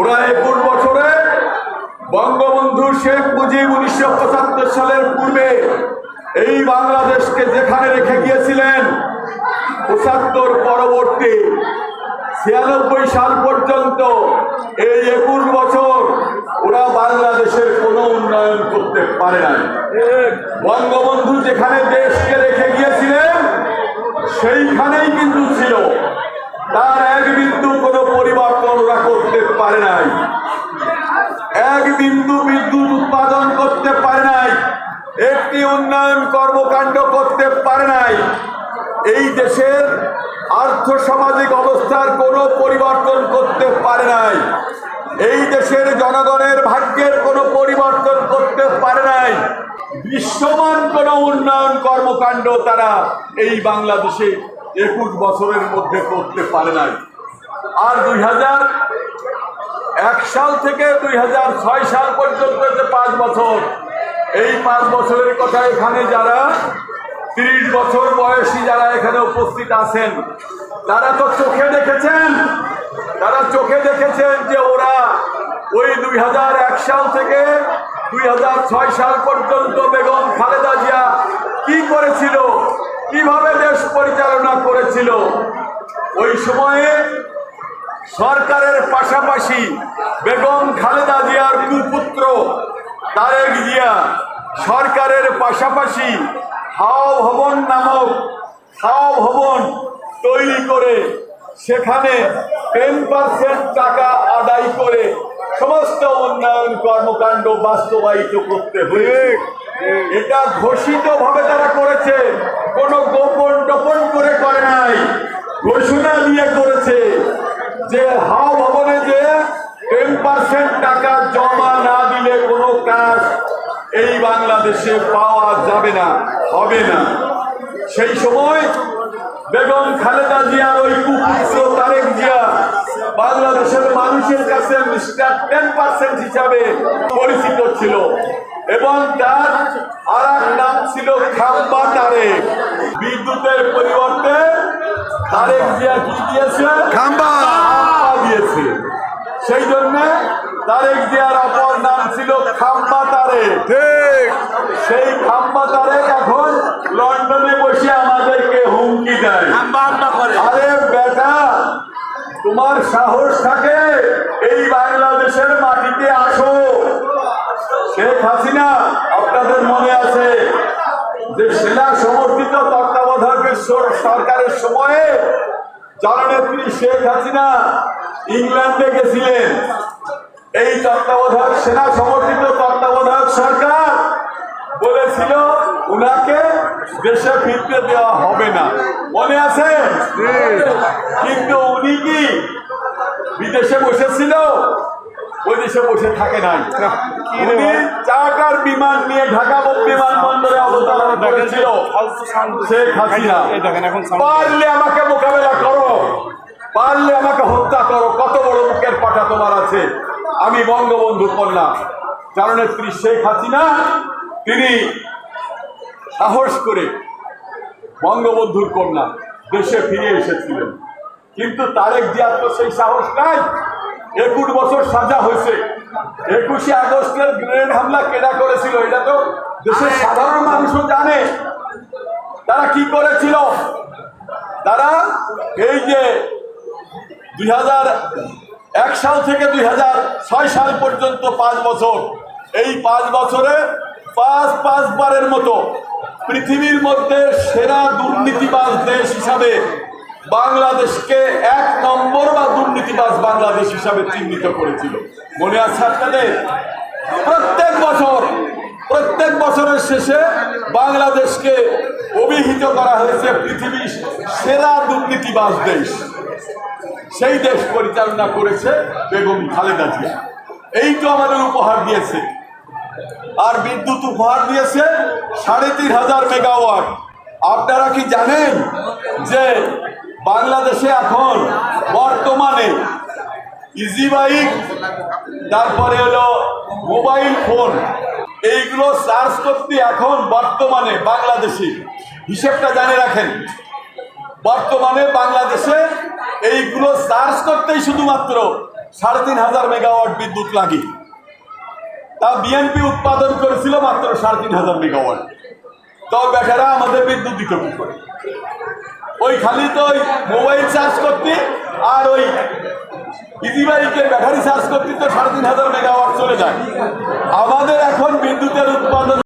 ওরা একুশ বছরে বঙ্গবন্ধু শেখ মুজিব উনিশশো পঁচাত্তর সালের পূর্বে এই বাংলাদেশকে যেখানে রেখে গিয়েছিলেন, পঁচাত্তর পরবর্তী ছিয়ানব্বই সাল পর্যন্ত এই একুশ বছর ওরা বাংলাদেশের কোনো উন্নয়ন করতে পারে নাই। বঙ্গবন্ধু যেখানে দেশকে রেখে গিয়েছিলেন, সেইখানেই কিন্তু ছিল। তার এক বিন্দু কোনো পরিবর্তন ওরা করতে পারে নাই। এক বিন্দু বিদ্যুৎ উৎপাদন করতে পারে নাই। একটি উন্নয়ন কর্মকাণ্ড করতে পারে নাই। এই দেশের আর্থ সামাজিক অবস্থার কোনো পরিবর্তন করতে পারে নাই। এই দেশের জনগণের ভাগ্যের কোনো পরিবর্তন করতে পারে নাই। বিশ্বমান কোনো উন্নয়ন কর্মকাণ্ড তারা এই বাংলাদেশে একুশ বছরের মধ্যে করতে পারে নাই। আর দুই হাজার এক সাল থেকে দুই হাজার ছয় সাল পর্যন্ত যে পাঁচ বছর, এই পাঁচ বছরের কথা এখানে যারা তিরিশ বছর বয়সী যারা এখানে উপস্থিত আছেন, তারা তো চোখে দেখেছেন। তারা চোখে দেখেছেন যে ওরা ওই দুই হাজার এক সাল থেকে দুই হাজার ছয় সাল পর্যন্ত বেগম খালেদা জিয়া কি করেছিল কীভাবে দেশ পরিচালনা করেছিল? ওই সময়ে সরকারের পাশাপাশি বেগম খালেদা জিয়ার কুপুত্র তারেক জিয়া সরকারের পাশাপাশি হাও ভবন নামক হাও ভবন তৈরি করে সেখানে টেন পার্সেন্ট টাকা আদায় করে সমস্ত উন্নয়ন কর্মকাণ্ড বাস্তবায়িত করতে হয়েছে। এটা ঘোষিত ভাবে তারা করেছে। কোন গোপন টোপন করে করে নাই। ঘোষণা দিয়ে করেছে যে হাও ভবনে যে টেন পার্সেন্ট টাকা জমা না দিলে কোনো কাজ এই বাংলাদেশে পাওয়া যাবে না, হবে না। সেই সময় বেগম খালেদা জিয়ার ওই কুপুত্র তারেক জিয়া বাংলাদেশের মানুষের কাছে মিস্টার টেন পার্সেন্ট হিসাবে পরিচিত ছিল। এবং তার আর এক নাম ছিল খাম্বা তারেক বিদ্যুতের পরিবর্তে তারেক জিয়া কি দিয়েছে? খাম্বা। খাম্বা দিয়েছে। সেই জন্য তারেক জিয়ার অপর নাম ছিল খাম্বা তারেক ঠিক। সেই খাম্বা তারেক এখন লন্ডনে বসে আমাদেরকে হুমকি দেয়। আরে বেটা তোমার সাহস থাকে এই বাংলাদেশের মাটিতে আসো। শেখ হাসিনা, আপনাদের মনে আছে যে সেনা সমর্থিত তত্ত্বাবধায়কের সরকারের সময়ে জননেত্রী শেখ হাসিনা ইংল্যান্ডে গেছিলেন। এই তত্ত্বাবধায়ক সেনা সমর্থিত তত্ত্বাবধায়ক সরকার বলেছিল, উনাকে দেশে ফিরতে দেওয়া হবে না। মনে আছে? কিন্তু উনি কি বিদেশে বসেছিল? ওই দেশে বসে থাকে নাই। উনি চাকার বিমান নিয়ে ঢাকা বিমানবন্দরে অবতরণ করেছিল শেখ হাসিনা। পারলে আমাকে মোকাবেলা করো। পারলে আমাকে হত্যা করো। কত বড় মুখের পাঠা তোমার আছে? আমি বঙ্গবন্ধু কন্যা। জননেত্রী শেখ হাসিনা তিনি সাহস করে বঙ্গবন্ধুর কন্যা দেশে ফিরে এসেছিলেন। কিন্তু তারেক জিয়ার তো সেই সাহস নাই। একুশ বছর সাজা হয়েছে। একুশে আগস্টের গ্রেনেড হামলা কেডা করেছিল এটা তো দেশের সাধারণ মানুষও জানে। তারা কি করেছিল? তারা এই যে দুই এক সাল থেকে দুই ছয় সাল পর্যন্ত পাঁচ বছর এই পাঁচ বছরে পাঁচ পাঁচবারের মতো পৃথিবীর মধ্যে সেরা দুর্নীতিবাজ দেশ হিসাবে বাংলাদেশকে এক নম্বর বা দুর্নীতিবাজ বাংলাদেশ হিসাবে চিহ্নিত করেছিল। মনে আছে আপনাদের? প্রত্যেক বছর, প্রত্যেক বছরের শেষে বাংলাদেশকে অভিহিত করা হয়েছে পৃথিবীর সেরা দুর্নীতিবাজ দেশ। সেই দেশ পরিচালনা করেছে বেগম খালেদা জিয়া। এই তো আমাদের উপহার দিয়েছে। আর বিদ্যুৎ উপহার দিয়েছে সাড়ে তিন হাজার মেগাওয়াট। আপনারা কি জানেন যে বাংলাদেশে এখন বর্তমানে ইজি বাইক তারপরে হলো মোবাইল ফোন এইগুলো চার্জ করতে এখন বর্তমানে বাংলাদেশে। হিসেবটা জানে রাখেন। বর্তমানে বাংলাদেশে এইগুলো চার্জ করতেই শুধুমাত্র সাড়ে তিন হাজার মেগাওয়াট বিদ্যুৎ লাগে। তা বিএনপি উৎপাদন করেছিল মাত্র সাড়ে তিন হাজার মেগাওয়াট তো বেটারা আমাদের বিদ্যুৎ কি করে। ওই খালি তো ওই মোবাইল চার্জ করতে, আর ওই ব্যাটারি চার্জ করতে তো সাড়ে তিন হাজার মেগাওয়াট চলে যায়। আমাদের এখন বিদ্যুতের উৎপাদন